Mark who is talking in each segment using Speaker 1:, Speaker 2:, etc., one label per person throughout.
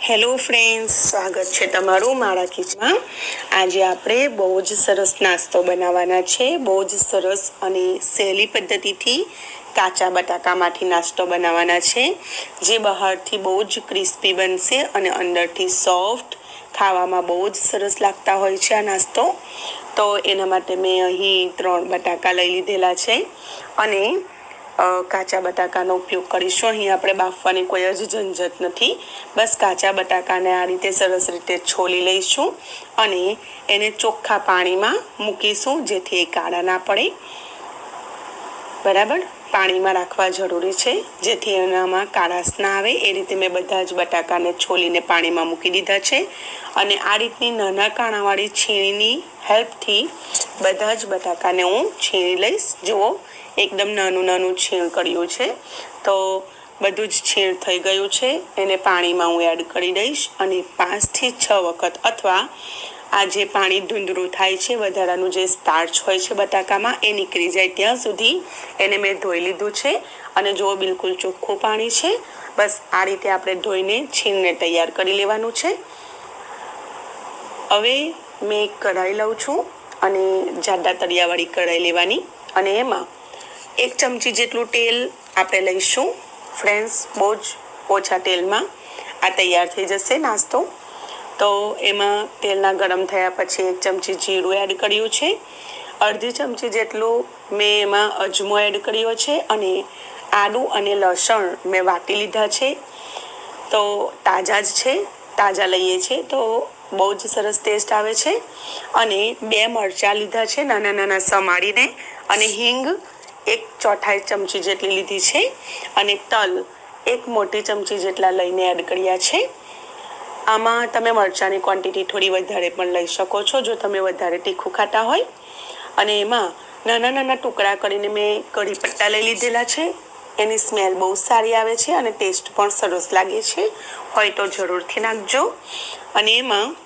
Speaker 1: Hello friends, સ્વાગત છે તમારું મારા કિચમાં આજે આપણે બહુ જ સરસ નાસ્તો બનાવવાના છે. બહુ જ સરસ અને સહેલી પદ્ધતિથી કાચા બટાકામાંથી નાસ્તો બનાવવાના છે, જે બહારથી બહુ જ ક્રિસ્પી બનશે અને અંદરથી સોફ્ટ, ખાવામાં બહુ જ સરસ લાગતા હોય છે આ નાસ્તો. તો એના માટે મેં અહીં ત્રણ બટાકા લઈ લીધેલા છે અને કાચા બટાકાનો ઉપયોગ કરીશું. અહીં આપણે બાફવાની કોઈ જ ઝંઝટ નથી. બસ કાચા બટાકાને આ રીતે સરસ રીતે છોલી લઈશું અને એને ચોખ્ખા પાણીમાં મૂકીશું જેથી એ કાળા ના પડે. બરાબર? પાણીમાં રાખવા જરૂરી છે. જેથી એનામાં કાળાશ ના આવે. એ રીતે મેં બધા જ બટાકાને છોલીને પાણીમાં મૂકી દીધા છે. અને આ રીતની નાના કાણાવાળી છીણીની હેલ્પથી બધા જ બટાકાને હું છીણી લઈશ. જુઓ, એકદમ નાનું નાનું છીણ કર્યું છે. તો બધું જ છીણ થઈ ગયું છે. એને પાણીમાં હું એડ કરી દઈશ. અને પાંચથી છ વખત અથવા આ જે પાણી ધૂંધળું થાય છે, વધારાનું જે સ્ટાર્ચ હોય છે બટાકામાં, એ નીકળી જાય ત્યાં સુધી એને મેં ધોઈ લીધું છે અને જો બિલકુલ ચોખ્ખું પાણી છે. બસ આ રીતે આપણે ધોઈને છીણને તૈયાર કરી લેવાનું છે. હવે મેં એક કઢાઈ લઉં છું અને જાડા તળિયાવાળી કઢાઈ લેવાની અને એમાં એક ચમચી જેટલું તેલ આપણે લઈશું. ફ્રેન્ડ્સ, બહુ જ ઓછા તેલમાં આ તૈયાર થઈ જશે નાસ્તો. તો એમાં તેલના ગરમ થયા પછી એક ચમચી જીરું એડ કર્યું છે. અડધી ચમચી જેટલું મેં એમાં અજમો એડ કર્યો છે અને આદું અને લસણ મેં વાટી લીધા છે. તો તાજા જ છે, તાજા લઈએ છીએ તો બહુ જ સરસ ટેસ્ટ આવે છે. અને બે મરચાં લીધા છે નાના નાના સમારીને અને હિંગ એક ચોથાઈ ચમચી જેટલી લીધી છે. અને તલ એક મોટી ચમચી જેટલા લઈને એડ કર્યા છે. આમાં તમે મરચાંની ક્વોન્ટિટી થોડી વધારે પણ લઈ શકો છો, જો તમે વધારે તીખું ખાતા હોય. અને એમાં નાના નાના ટુકડા કરીને મેં કઢી પટ્ટા લઈ લીધેલા છે. એની સ્મેલ બહુ સારી આવે છે અને ટેસ્ટ પણ સરસ લાગે છે. હોય તો જરૂરથી નાખજો. અને એમાં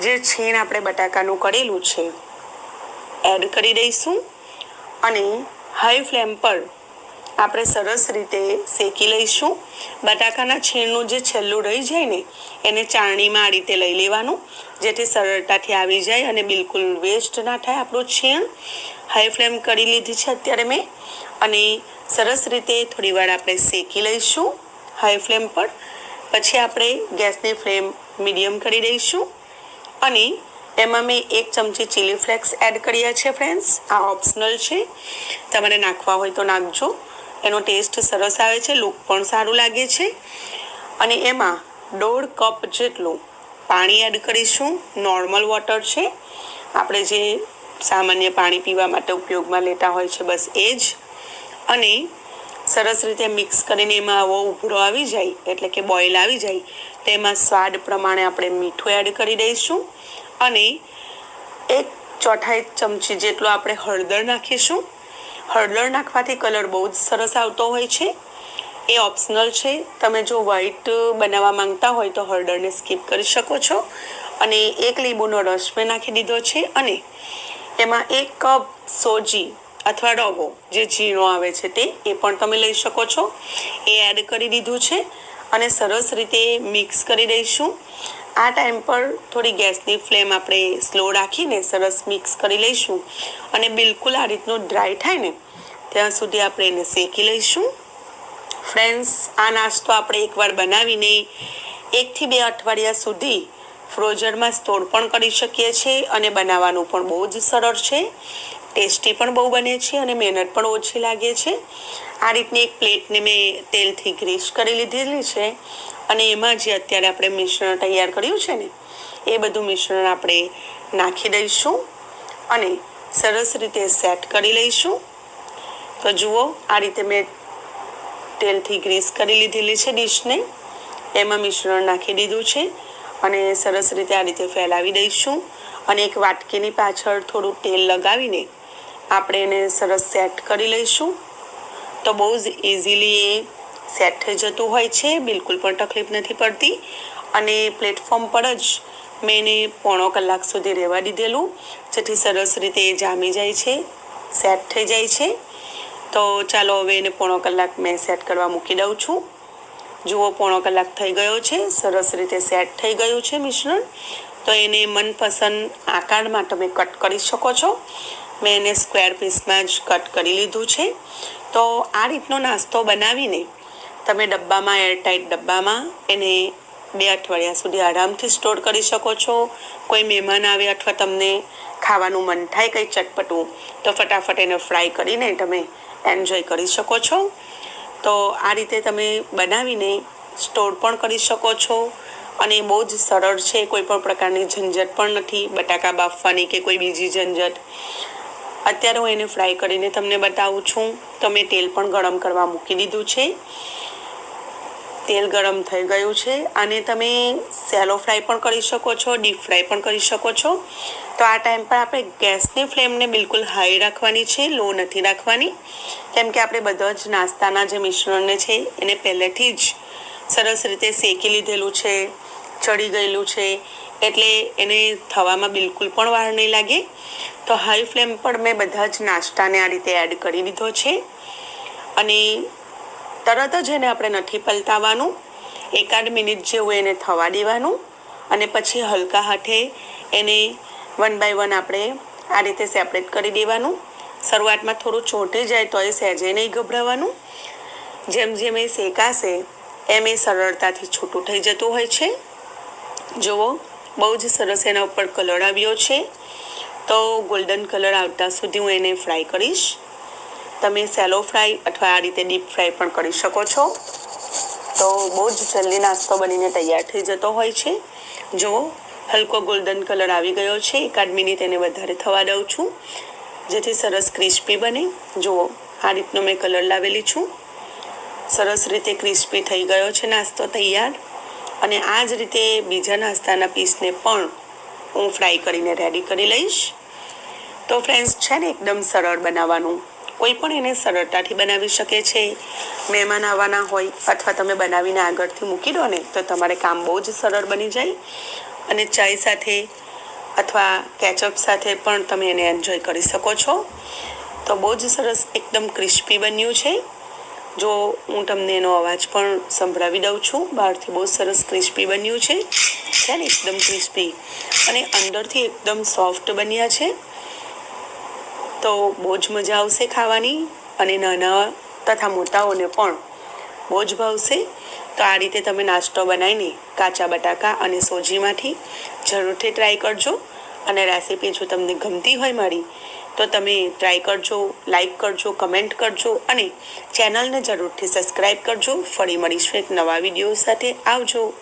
Speaker 1: જે છીણ આપણે બટાકાનું કરેલું છે એડ કરી દઈશું. અને હાઈ ફ્લેમ પર આપણે સરસ રીતે શેકી લઈશું. બટાકાના છીણનું જે છેલ્લું રહી જાય ને, એને ચાળણીમાં આ રીતે લઈ લેવાનું, જેથી સરળતાથી આવી જાય અને બિલકુલ વેસ્ટ ના થાય આપણું છીણ. હાઈ ફ્લેમ કરી લીધી છે અત્યારે મેં, અને સરસ રીતે થોડીવાર આપણે શેકી લઈશું હાઈ ફ્લેમ પર. પછી આપણે ગેસની ફ્લેમ મીડિયમ કરી દઈશું. અને એમાં મેં એક ચમચી ચીલી ફ્લેક્સ એડ કર્યા છે ફ્રેન્ડ્સ આ ઓપ્શનલ છે. તમારે નાખવા હોય તો નાખજો. એનો ટેસ્ટ સરસ આવે છે, લુક પણ સારું લાગે છે. અને એમાં દોઢ કપ જેટલું પાણી એડ કરીશું, નોર્મલ વોટર છે. આપણે જે સામાન્ય પાણી પીવા માટે ઉપયોગમાં લેતા હોય છે બસ એ જ. અને સરસ રીતે મિક્સ કરીને એમાં આવો ઉભરો આવી જાય, એટલે કે બોઇલ આવી જાય, તેમાં સ્વાદ પ્રમાણે આપણે મીઠું એડ કરી દઈશું. અને એક ચોથાઈ ચમચી જેટલો આપણે હળદર નાખીશું. હળદર નાખવાથી કલર બહુ જ સરસ આવતો હોય છે. એ ઓપ્શનલ છે. તમે જો વ્હાઈટ બનાવવા માંગતા હોય તો હળદરને સ્કીપ કરી શકો છો. અને એક લીંબુનો રસ મેં નાખી દીધો છે અને એમાં એક કપ સોજી અથવા રવો જે ઝીણો આવે છે તે, એ પણ તમે લઈ શકો છો. એ એડ કરી દીધું છે અને સરસ રીતે મિક્સ કરી દઈશું. આ ટાઈમ પર થોડી ગેસની ફ્લેમ આપણે સ્લો રાખીને સરસ મિક્સ કરી લઈશું અને બિલકુલ આ રીતનું ડ્રાય થાય ને, ત્યાં સુધી આપણે એને શેકી લઈશું. ફ્રેન્ડ્સ આ નાસ્તો આપણે એકવાર બનાવીને એકથી બે અઠવાડિયા સુધી ફ્રોઝરમાં સ્ટોર પણ કરી શકીએ છીએ અને બનાવવાનું પણ બહુ જ સરળ છે. ટેસ્ટી પણ બહુ બને છે અને મહેનત પણ ઓછી લાગે છે. આ રીતની એક પ્લેટને મેં તેલથી ગ્રીસ કરી લીધેલી છે. અને એમાં જે અત્યારે આપણે મિશ્રણ તૈયાર કર્યું છે ને, એ બધું મિશ્રણ આપણે નાખી દઈશું અને સરસ રીતે સેટ કરી લઈશું. તો જુઓ, આ રીતે મેં તેલથી ગ્રીસ કરી લીધેલી છે ડીશને. એમાં મિશ્રણ નાખી દીધું છે અને સરસ રીતે આ રીતે ફેલાવી દઈશું અને એક વાટકીની પાછળ થોડું તેલ લગાવીને આપણે એને સરસ સેટ કરી લઈશું. તો બહુ જ ઇઝીલી એ સેટ થઈ જતું હોય છે, બિલકુલ પણ તકલીફ નથી પડતી. અને પ્લેટફોર્મ પર જ મેં એને પોણો કલાક સુધી રહેવા દીધેલું. જેથી સરસ રીતે એ જામી જાય છે, સેટ થઈ જાય છે. તો ચાલો હવે એને પોણો કલાક મેં સેટ કરવા મૂકી દઉં છું. જુઓ પોણો કલાક થઈ ગયો છે, સરસ રીતે સેટ થઈ ગયું છે મિશ્રણ. તો એને મનપસંદ આકારમાં તમે કટ કરી શકો છો. મેં એને સ્ક્વેર પીસમાં જ કટ કરી લીધું છે. તો આ રીતનો નાસ્તો બનાવીને તમે ડબ્બામાં, એરટાઈટ ડબ્બામાં એને બે અઠવાડિયા સુધી આરામથી સ્ટોર કરી શકો છો. કોઈ મહેમાન આવે અથવા તમને ખાવાનું મન થાય કંઈ ચટપટું, તો ફટાફટ એને ફ્રાય કરીને તમે એન્જોય કરી શકો છો. તો આ રીતે તમે બનાવીને સ્ટોર પણ કરી શકો છો. અને બહુ જ સરળ છે, કોઈ પણ પ્રકારની ઝંઝટ પણ નથી, બટાકા બાફવાની કે કોઈ બીજી ઝંઝટ. અત્યારે હું એને ફ્રાય કરીને તમને બતાવું છું. તો મેં તેલ પણ ગરમ કરવા મૂકી દીધું છે. તેલ ગરમ થઈ ગયું છે. અને તમે સેલો ફ્રાય પણ કરી શકો છો ડીપ ફ્રાય પણ કરી શકો છો. તો આ ટાઈમ પર આપણે ગેસની ફ્લેમને બિલકુલ હાઈ રાખવાની છે લો નથી રાખવાની. કેમ કે આપણે બધા જ નાસ્તાના જે મિશ્રણને છે, એને પહેલેથી જ સરસ રીતે શેકી લીધેલું છે, ચડી ગયેલું છે. એટલે એને થવામાં બિલકુલ પણ વાર નહીં લાગે. તો હાઈ ફ્લેમ પર મેં બધા જ નાસ્તાને આ રીતે એડ કરી દીધો છે. અને તરત જ એને આપણે નથી પલટાવવાનું એકાદ મિનિટ જેવું એને થવા દેવાનું અને પછી હલકા હાથે એને વન બાય વન આપણે આ રીતે સેપરેટ કરી દેવાનું. શરૂઆતમાં થોડું ચોંટી જાય તો એ સહેજે નહીં ગભરાવાનું. જેમ જેમ એ શેકાશે, એમ એ સરળતાથી છૂટું થઈ જતું હોય છે. જુઓ, બહુ જ સરસ એના ઉપર કલર આવ્યો છે. તો ગોલ્ડન કલર આવતા સુધી હું એને ફ્રાય કરીશ. તમે સેલો ફ્રાય અથવા આ રીતે ડીપ ફ્રાય પણ કરી શકો છો. તો બહુ જ જલ્દી નાસ્તો બનીને તૈયાર થઈ જતો હોય છે. જુઓ, હલકો ગોલ્ડન કલર આવી ગયો છે. એકાદ મિનિટ એને વધારે થવા દઉં છું. જેથી સરસ ક્રિસ્પી બને. જુઓ, આ રીતનો મેં કલર લાવેલી છું. સરસ રીતે ક્રિસ્પી થઈ ગયો છે નાસ્તો તૈયાર. અને આ જ રીતે બીજા નાસ્તાના પીસને પણ હું ફ્રાય કરીને રેડી કરી લઈશ. તો ફ્રેન્ડ્સ, છે ને એકદમ સરળ બનાવવાનું. કોઈ પણ એને સરળતાથી બનાવી શકે છે. મહેમાન આવવાના હોય અથવા તમે બનાવીને આગળથી મૂકી દો ને, તો તમારે કામ બહુ જ સરળ બની જાય. અને ચાય સાથે અથવા કેચઅપ સાથે પણ તમે એને એન્જોય કરી શકો છો. તો બહુ જ સરસ એકદમ ક્રિસ્પી બન્યું છે. જો હું તમને એનો અવાજ પણ સંભળાવી દઉં છું, બહારથી બહુ સરસ ક્રિસ્પી બન્યું છે. છે ને, એકદમ ક્રિસ્પી. અને અંદરથી એકદમ સોફ્ટ બન્યા છે. તો બહુ જ મજા આવશે ખાવાની અને નાના તથા મોટાઓને પણ. બહુ જ ભાવશે. તો આ રીતે તમે નાસ્તો બનાવીને કાચા બટાકા અને સોજીમાંથી જરૂરથી ટ્રાય કરજો. અને રેસીપી જો તમને ગમતી હોય મારી, તો તમે ટ્રાય કરજો લાઈક કરજો કમેન્ટ કરજો અને ચેનલને જરૂરથી સબસ્ક્રાઈબ કરજો. ફરી મળીશું એક નવા વીડિયો સાથે. આવજો.